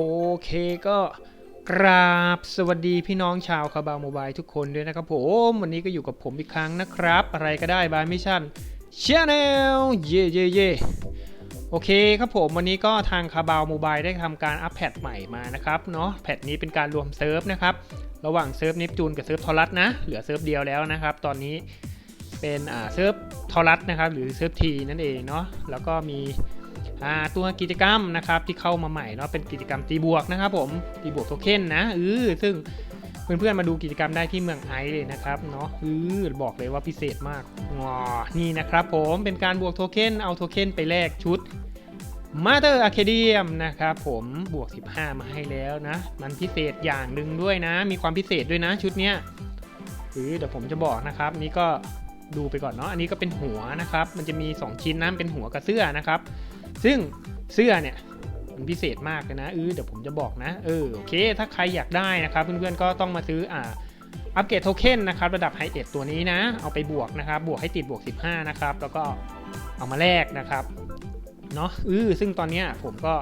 โอเคก็กราบสวัสดีพี่น้องชาวคาบาวโมบายทุกคนด้วยนะครับผม วันนี้ก็อยู่กับผมอีกครั้งนะครับ อะไรก็ได้บายมิชชั่นชาแนลเย่เย่เย่โอเคครับผมวันนี้ก็ทางคาบาวโมบายได้ทำการอัปแพทใหม่มานะครับเนาะแพทนี้เป็นการรวมเซิร์ฟนะครับ ระหว่างเซิร์ฟนิปจูนกับเซิร์ฟทอรัสนะ เหลือเซิร์ฟเดียวแล้วนะครับ ตอนนี้เป็นอ่าเซิร์ฟทอรัสนะครับ หรือเซิร์ฟทีนั่นเองเนาะแล้วก็มี ตัวกิจกรรมนะครับที่เข้ามาใหม่เนาะเป็นกิจกรรมตีบวกนะครับผมตีบวกโทเค็นนะเออซึ่งเพื่อนๆมาดูกิจกรรมได้ที่เมืองไอซ์เลยนะครับเนาะเออบอกเลยว่าพิเศษมากงอนี่นะครับผมเป็นการบวกโทเค็นเอาโทเค็นไปแลกชุดมาเตอร์อะเคเดียมนะครับผมบวก 15 มาให้แล้วนะ มันพิเศษอย่างหนึ่งด้วยนะ มีความพิเศษด้วยนะชุดเนี้ยหรือเดี๋ยวผมจะบอกนะครับ นี่ก็ดูไปก่อนเนาะอันนี้ก็เป็นหัวนะครับ มันจะมี 2 ชิ้นนะเป็นหัวกับเสื้อนะครับ ซึ่งเสื้อเนี่ยมันพิเศษมากเลยนะเออเดี๋ยวผมจะบอกนะเออโอเค ถ้าใครอยากได้นะครับ เพื่อนๆก็ต้องมาซื้ออ่าอัปเกรดโทเค็นนะครับระดับไฮเอ็ดตัวนี้นะ เอาไปบวกนะครับ บวกให้ติดบวก 15 นะครับ แล้วก็เอามาแลกนะครับเนาะเออซึ่งตอนเนี้ยผมก็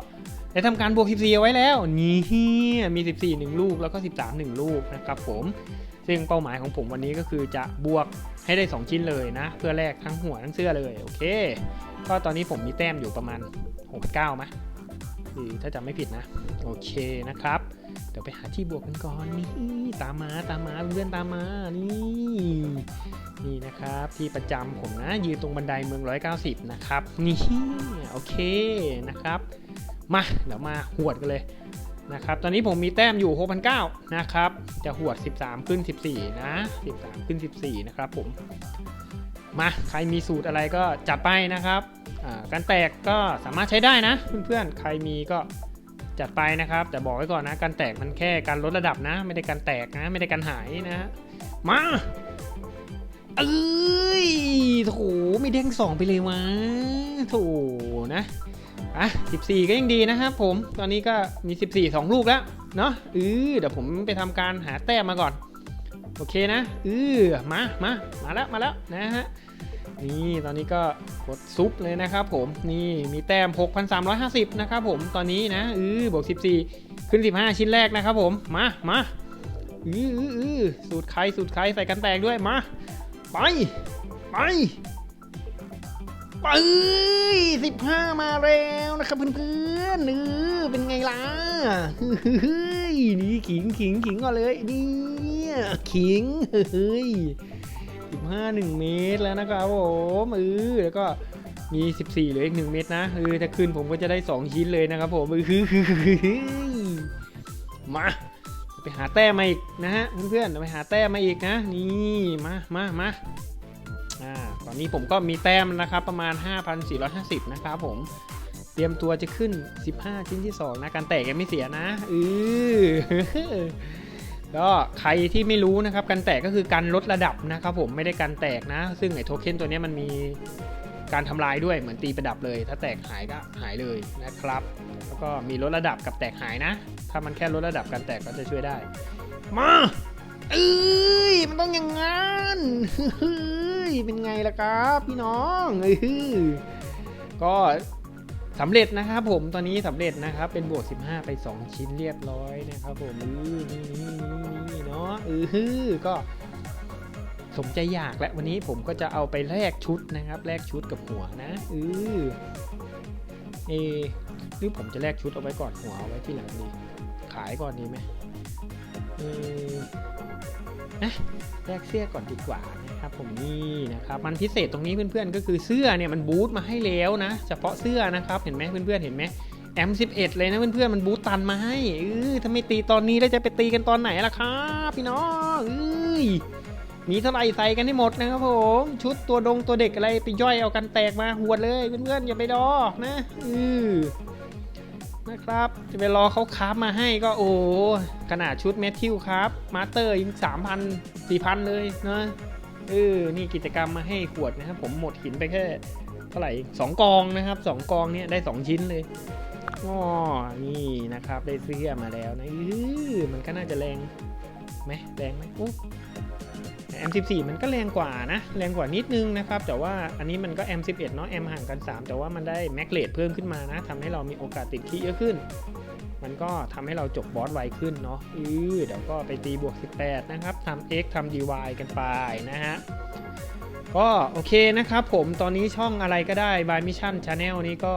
ได้ทำการบวก 14 เอาไว้แล้ว นี่มี 14 1 ลูกแล้วก็ 13 1 ลูกนะครับผม ซึ่งเป้าหมายของผมวันนี้ก็คือจะบวกให้ได้ 2 ชิ้นเลยนะ เพื่อแลกทั้งหัวทั้งเสื้อเลย โอเค ก็ตอนนี้ผมมีแต้มอยู่ประมาณ 6-9ไหมคือถ้าจำไม่ผิดนะ โอเคนะครับ เดี๋ยวไปหาที่บวกกันก่อนนี่ตามมาตามมาเพื่อนๆตามมานี่นี่นะครับที่ประจำผมนะยืนตรงบันไดเมือง 190 นะครับ นี่โอเคนะครับ มาเดี๋ยวมาหวดกันเลย นะครับ ตอนนี้ผมมีแต้มอยู่ 6,900 นะครับ จะหวด 13 ขึ้น 14 นะ 13 ขึ้น 14 นะครับผม มา ใครมีสูตรอะไรก็จัดไปนะครับ การแตกก็สามารถใช้ได้นะ เพื่อนๆ ใครมีก็จัดไปนะครับ แต่บอกไว้ก่อนนะ การแตกมันแค่การลดระดับนะ ไม่ได้การแตกนะ ไม่ได้การหายนะ มาเอ้ยโถไม่เด้งสองไปเลยวะโถนะ อะ14 ก็ยังดีนะครับผม ตอนนี้ก็มี 14 2 ลูกแล้ว เนาะเออเดี๋ยวผมไปทำการหาแต้มมาก่อน โอเคนะเออมามามาแล้ว มาแล้วนะฮะ นี่ตอนนี้ก็กดซุปเลยนะครับผม นี่มีแต้ม 6,350 นะครับผม ตอนนี้นะอือบวก 14 ขึ้น 15 ชิ้นแรกนะครับผม มามาอืออืออือสูตรใครสูตรใครใส่กันแตกด้วย มา ไป ไป ไปสิบห้ามาแล้วนะครับเพื่อนๆเออเป็นไงล่ะเฮ้ยนี่ขิงขิงขิงก่อนเลยนี่ขิงเฮ้ย15 1เมตรแล้วนะครับผมเออแล้วก็มี14เหลืออีก1เมตรนะเออถ้าขึ้นผมก็จะได้2ชิ้นเลยนะครับผมเออมาไปหาแต้มมาอีกนะฮะเพื่อนๆไปหาแต้มมาอีกนะ นี่มามามา อ่าตอนนี้ผมก็มีแต้มนะครับประมาณ 5,450 นะครับผมเตรียมตัวจะขึ้น 15 ชิ้นที่ 2 นะ การแตกยังไม่เสียนะเออก็ใครที่ไม่รู้นะครับการแตกก็คือการลดระดับนะครับผมไม่ได้การแตกนะ ซึ่งไอ้โทเค็นตัวนี้มันมีการทำลายด้วยเหมือนตีประดับเลย ถ้าแตกหายก็หายเลยนะครับ แล้วก็มีลดระดับกับแตกหายนะ ถ้ามันแค่ลดระดับการแตกก็จะช่วยได้ มาเอ้ยมันต้องอย่างงั้น ยเป็นไงล่ะครับพี่น้องเออก็สำเร็จนะครับผมตอนนี้สำเร็จนะครับเป็นบวก 15 ไป 2 ชิ้นเรียบร้อยนะครับผมนี่นี่นี่นี่เนาะเออก็สมใจอยากและวันนี้ผมก็จะเอาไปแลกชุดนะครับแลกชุดกับหัวนะเออเออหรือผมจะแลกชุดเอาไว้ก่อนหัวเอาไว้ที่หลังดีขายก่อนดีไหมเออ นะแลกเสื้อก่อนดีกว่านะครับผมนี่นะครับมันพิเศษตรงนี้เพื่อนๆ ก็คือเสื้อเนี่ยมันบูทมาให้แล้วนะ เฉพาะเสื้อนะครับเห็นไหมเพื่อนๆเห็นไหมแอม11 เลยนะเพื่อนๆมันบูทตันมาให้เออถ้าไม่ตีตอนนี้แล้วจะไปตีกันตอนไหนล่ะครับพี่น้องเอ้ยมีเท่าไหร่ใส่กันให้หมดนะครับผมชุดตัวดงตัวเด็กอะไรไปย่อยเอากันแตกมาหวดเลยเพื่อนๆอย่าไปดอนะอือ นะครับจะไปรอเขาครามาให้ก็โอ้ขนาดชุดเมทิวครับ มาสเตอร์ยิงสามพันสี่พันเลยนะเออนี่กิจกรรมมาให้ขวดนะครับ ผมหมดหินไปแค่เท่าไหร่สองกองนะครับสองกองเนี่ยได้สองชิ้นเลยอ๋อนี่นะครับได้เสื้อมาแล้วนะอือมันก็น่าจะแรงไหมแรงไหมโอ้ M14 มันก็แรงกว่านะ แรงกว่านิดนึงนะครับ แต่ว่าอันนี้มันก็ M11 เนาะ M ห่างกัน 3 แต่ว่ามันได้แม็กเลตเพิ่มขึ้นมานะทำให้เรามีโอกาสติดขี้เยอะขึ้น มันก็ทำให้เราจบบอสไวขึ้นเนาะอือเดี๋ยวก็ไปตีบวก 18 นะครับทำ x ทำ dy กันไปนะฮะก็โอเคนะครับผมตอนนี้ช่องอะไรก็ได้ by mission channel นี้ก็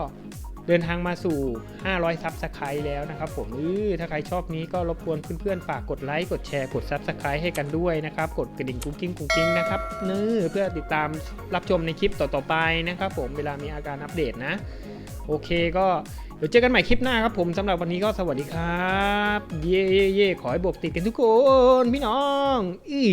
ดินทางมาสู่ 500ซับสไครต์แล้วนะครับผมอือถ้าใครชอบนี้ก็รบกวนเพื่อนๆ ฝากกดไลค์ กดแชร์ กด Subscribe ให้กันด้วยนะครับ กดกระดิ่งกุ้งกิ้งกุ้งกิ้งนะครับนี่เพื่อติดตามรับชมในคลิปต่อๆไปนะครับผมเวลามีอาการอัปเดตนะ โอเคก็เดี๋ยวเจอกันใหม่คลิปหน้าครับผมสำหรับวันนี้ก็สวัสดีครับ เย่เย่เย่ขอให้บวกติดกันทุกคน พี่น้อง อี